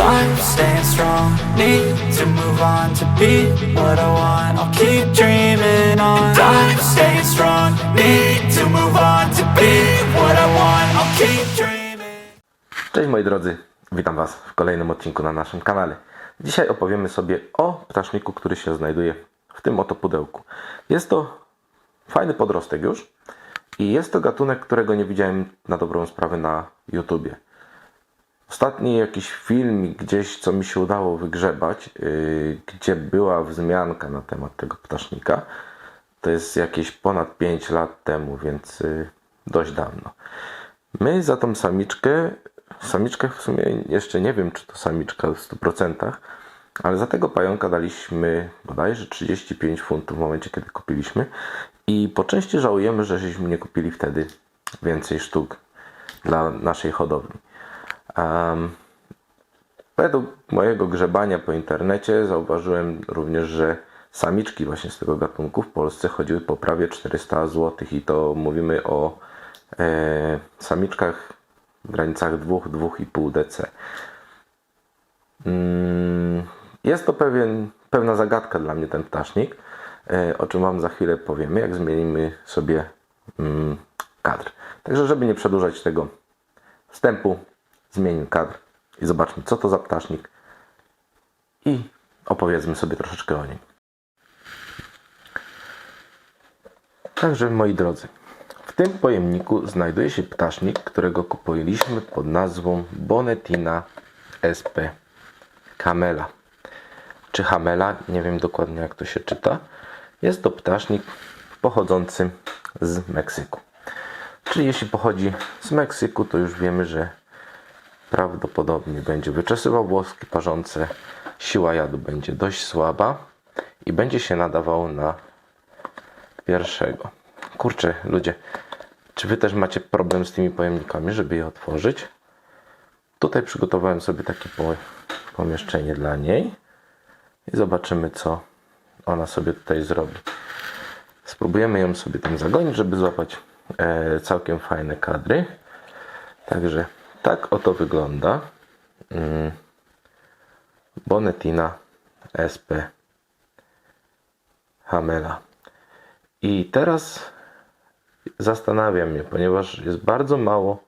Time staying strong, need to move on to be what I want I'll keep dreaming on Time staying strong, need to move on to be what I want I'll keep dreaming Cześć moi drodzy, witam Was w kolejnym odcinku na naszym kanale. Dzisiaj opowiemy sobie o ptaszniku, który się znajduje w tym oto pudełku. Jest to fajny podrostek już i jest to gatunek, którego nie widziałem na dobrą sprawę na YouTubie. Ostatni jakiś film gdzieś, co mi się udało wygrzebać, yy, gdzie była wzmianka na temat tego ptasznika, to jest jakieś ponad 5 lat temu, więc yy, dość dawno. My za tą samiczkę, samiczkę w sumie jeszcze nie wiem, czy to samiczka w 100%, ale za tego pająka daliśmy bodajże 35 funtów w momencie, kiedy kupiliśmy i po części żałujemy, że żeśmy nie kupili wtedy więcej sztuk dla naszej hodowli. Um, według mojego grzebania po internecie zauważyłem również, że samiczki właśnie z tego gatunku w Polsce chodziły po prawie 400 zł i to mówimy o e, samiczkach w granicach 2-2,5 DC. Mm, Jest to pewien, pewna zagadka dla mnie ten ptasznik, e, o czym Wam za chwilę powiemy, jak zmienimy sobie mm, kadr. Także, żeby nie przedłużać tego wstępu, zmienimy kadr i zobaczmy, co to za ptasznik i opowiedzmy sobie troszeczkę o nim. Także, moi drodzy, w tym pojemniku znajduje się ptasznik, którego kupiliśmy pod nazwą Bonetina sp. Camela. Czy Hamela, nie wiem dokładnie jak to się czyta. Jest to ptasznik pochodzący z Meksyku. Czyli jeśli pochodzi z Meksyku, to już wiemy, że prawdopodobnie będzie wyczesywał włoski parzące, siła jadu będzie dość słaba i będzie się nadawał na pierwszego. Kurczę, ludzie, czy wy też macie problem z tymi pojemnikami, żeby je otworzyć? Tutaj przygotowałem sobie takie po- pomieszczenie dla niej i zobaczymy, co ona sobie tutaj zrobi. Spróbujemy ją sobie tym zagonić, żeby złapać e, całkiem fajne kadry. Także tak oto wygląda mm, Bonetina SP Hamela. I teraz zastanawiam mnie, ponieważ jest bardzo mało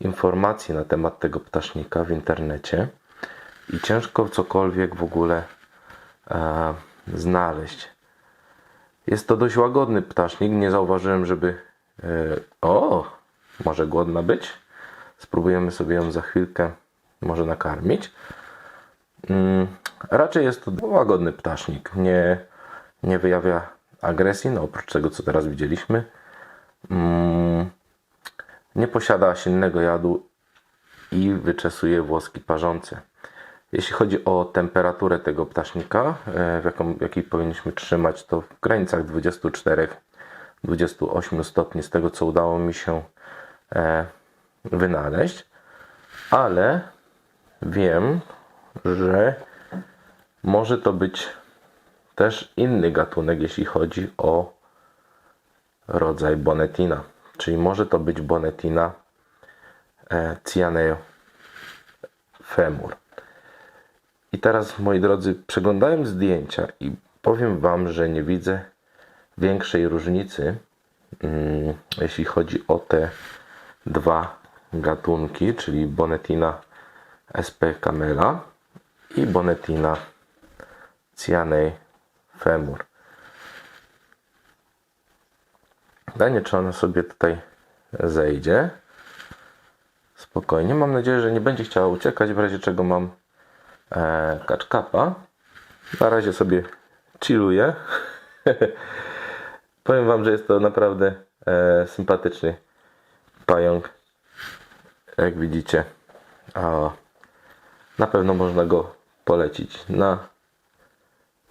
informacji na temat tego ptasznika w internecie i ciężko cokolwiek w ogóle e, znaleźć. Jest to dość łagodny ptasznik. Nie zauważyłem, żeby. E, o, może głodna być. Spróbujemy sobie ją za chwilkę może nakarmić. Mm, raczej jest to łagodny ptasznik. Nie, nie wyjawia agresji, no oprócz tego, co teraz widzieliśmy. Mm, nie posiada silnego jadu i wyczesuje włoski parzące. Jeśli chodzi o temperaturę tego ptasznika, e, w jaką, jakiej powinniśmy trzymać, to w granicach 24-28 stopni, z tego co udało mi się e, wynaleźć, ale wiem, że może to być też inny gatunek, jeśli chodzi o rodzaj bonetina, czyli może to być bonetina e, cyaneo femur. I teraz, moi drodzy, przeglądałem zdjęcia i powiem Wam, że nie widzę większej różnicy, mm, jeśli chodzi o te dwa gatunki, czyli Bonetina sp. Camela i Bonetina cyanei femur. Pytanie, czy ona sobie tutaj zejdzie. Spokojnie. Mam nadzieję, że nie będzie chciała uciekać, w razie czego mam e, kaczkapa. Na razie sobie chilluję. Powiem Wam, że jest to naprawdę e, sympatyczny pająk. Jak widzicie. A, na pewno można go polecić na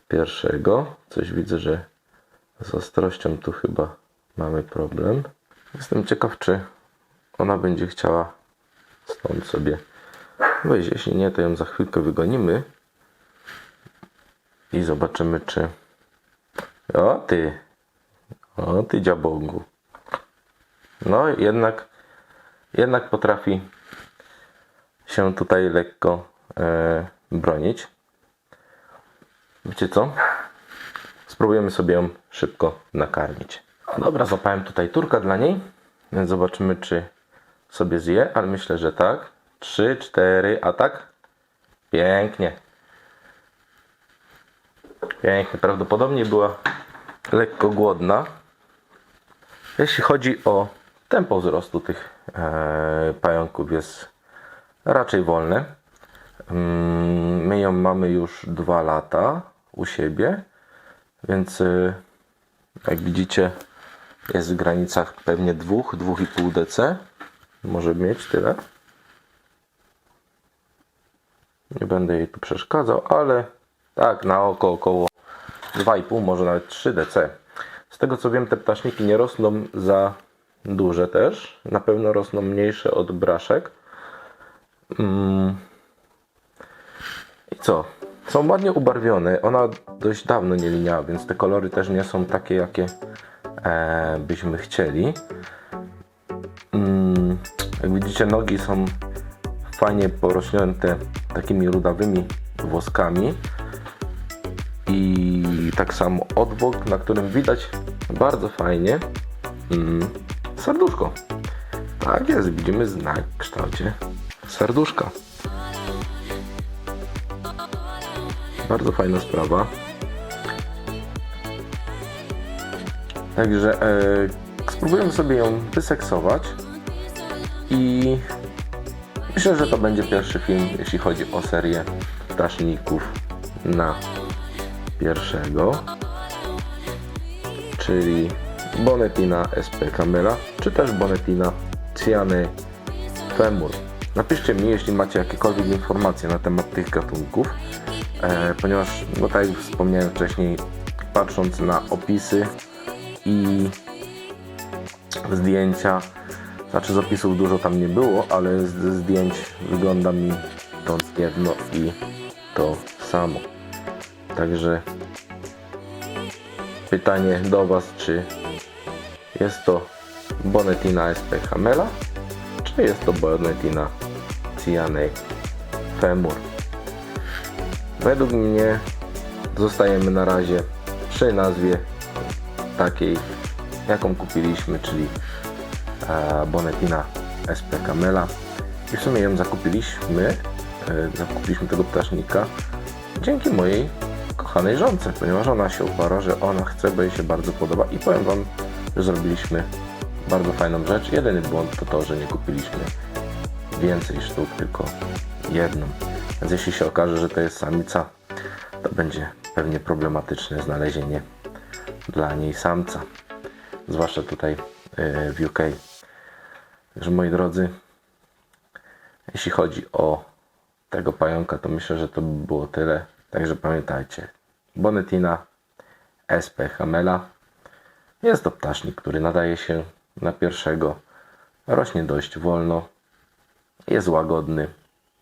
pierwszego. Coś widzę, że z ostrością tu chyba mamy problem. Jestem ciekaw, czy ona będzie chciała stąd sobie wyjść. Jeśli nie, to ją za chwilkę wygonimy i zobaczymy, czy. O ty! O ty dziabągu. No, jednak, jednak potrafi się tutaj lekko e, bronić. Wiecie co? Spróbujemy sobie ją szybko nakarmić. Dobra, złapałem tutaj turka dla niej, więc zobaczymy, czy sobie zje, ale myślę, że tak. Trzy, cztery, a tak? Pięknie. Pięknie. Prawdopodobnie była lekko głodna. Jeśli chodzi o tempo wzrostu tych pająków jest raczej wolne. Mm, My ją mamy już dwa lata u siebie, więc e, jak widzicie jest w granicach pewnie 2, 2,5 dc. Może mieć tyle. Nie będę jej tu przeszkadzał, ale tak na oko około 2,5, może nawet 3 dc. Z tego co wiem, te ptaszniki nie rosną za duże też. Na pewno rosną mniejsze od braszek. Mm. I co? Są ładnie ubarwione. Ona dość dawno nie liniała, więc te kolory też nie są takie, jakie e, byśmy chcieli. Mm, jak widzicie, nogi są fajnie porośnięte takimi rudawymi włoskami. I tak samo odwłok, na którym widać bardzo fajnie mm, serduszko. Tak jest, widzimy znak w kształcie serduszka. Bardzo fajna sprawa. Także e, spróbujemy sobie ją wyseksować i myślę, że to będzie pierwszy film, jeśli chodzi o serię ptaszników na pierwszego, czyli Bonetina SP Camera, czy też Bonetina Cyane Femur. Napiszcie mi, jeśli macie jakiekolwiek informacje na temat tych gatunków, e, ponieważ, no tak jak wspomniałem wcześniej, patrząc na opisy i zdjęcia, znaczy z opisów dużo tam nie było, ale z zdjęć wygląda mi to jedno i to samo. Także pytanie do Was, czy jest to Bonetina SP Hamela, czy jest to Bonetina Cyanej Femur. Według mnie zostajemy na razie przy nazwie takiej, jaką kupiliśmy, czyli e, Bonetina SP Camela. I w sumie ją zakupiliśmy, e, zakupiliśmy tego ptasznika dzięki mojej kochanej żonce, ponieważ ona się uparła, że ona chce, bo jej się bardzo podoba i powiem Wam, zrobiliśmy bardzo fajną rzecz. Jedyny błąd to to, że nie kupiliśmy więcej sztuk, tylko jedną. Więc jeśli się okaże, że to jest samica, to będzie pewnie problematyczne znalezienie dla niej samca. Zwłaszcza tutaj yy, w UK. Także moi drodzy, jeśli chodzi o tego pająka, to myślę, że to by było tyle. Także pamiętajcie, Bonetina SP Hamela jest to ptasznik, który nadaje się na pierwszego. Rośnie dość wolno, jest łagodny,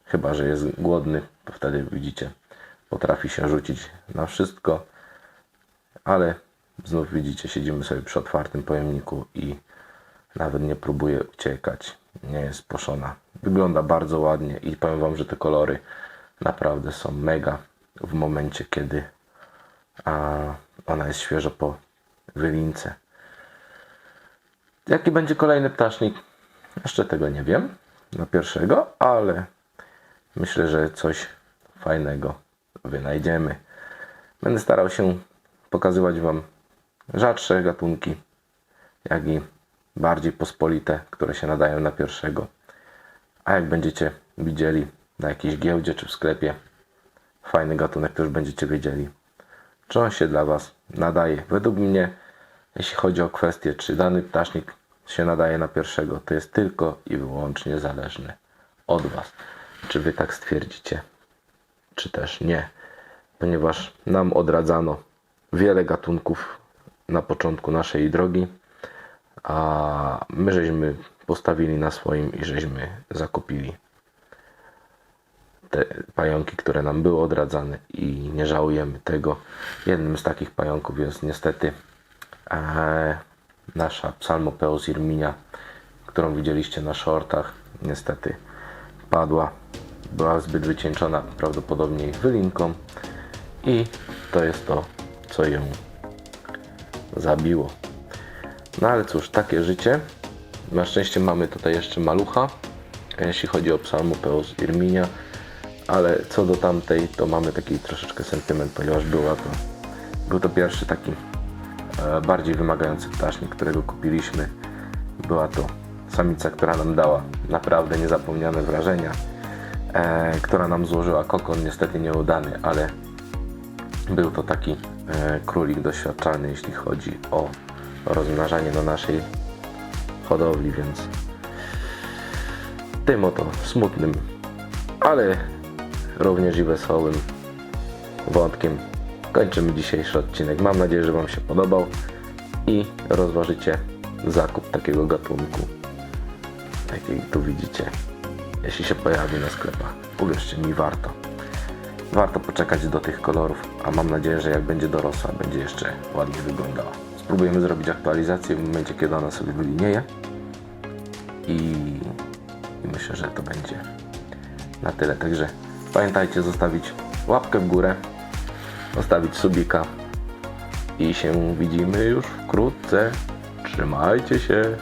chyba że jest głodny, to wtedy widzicie, potrafi się rzucić na wszystko, ale znów widzicie, siedzimy sobie przy otwartym pojemniku i nawet nie próbuje uciekać, nie jest poszona. Wygląda bardzo ładnie i powiem Wam, że te kolory naprawdę są mega w momencie, kiedy a, ona jest świeżo po wylince. Jaki będzie kolejny ptasznik? Jeszcze tego nie wiem na pierwszego, ale myślę, że coś fajnego wynajdziemy. Będę starał się pokazywać Wam rzadsze gatunki, jak i bardziej pospolite, które się nadają na pierwszego. A jak będziecie widzieli na jakiejś giełdzie czy w sklepie fajny gatunek, już będziecie wiedzieli, czy on się dla Was nadaje. Według mnie, jeśli chodzi o kwestię, czy dany ptasznik się nadaje na pierwszego, to jest tylko i wyłącznie zależne od Was. Czy Wy tak stwierdzicie, czy też nie. ponieważ nam odradzano wiele gatunków na początku naszej drogi, a my żeśmy postawili na swoim i żeśmy zakupili te pająki, które nam były odradzane i nie żałujemy tego. Jednym z takich pająków jest niestety e, nasza Psalmopeus irminia, którą widzieliście na shortach. Niestety padła, była zbyt wycieńczona prawdopodobnie wylinką i to jest to, co ją zabiło. No ale cóż, takie życie. Na szczęście mamy tutaj jeszcze malucha, jeśli chodzi o Psalmopeus irminia, ale co do tamtej, to mamy taki troszeczkę sentyment, ponieważ była to, był to pierwszy taki e, bardziej wymagający ptasznik, którego kupiliśmy. Była to samica, która nam dała naprawdę niezapomniane wrażenia, e, która nam złożyła kokon, niestety nieudany, ale był to taki e, królik doświadczalny, jeśli chodzi o rozmnażanie na naszej hodowli, więc tym oto smutnym, ale również i wesołym wątkiem kończymy dzisiejszy odcinek. Mam nadzieję, że Wam się podobał i rozważycie zakup takiego gatunku, jaki tu widzicie, jeśli się pojawi na sklepach. Uwierzcie mi, warto. Warto poczekać do tych kolorów, a mam nadzieję, że jak będzie dorosła, będzie jeszcze ładnie wyglądała. Spróbujemy zrobić aktualizację w momencie, kiedy ona sobie wylinieje i, i myślę, że to będzie na tyle. Także pamiętajcie zostawić łapkę w górę, zostawić subika i się widzimy już wkrótce. Trzymajcie się.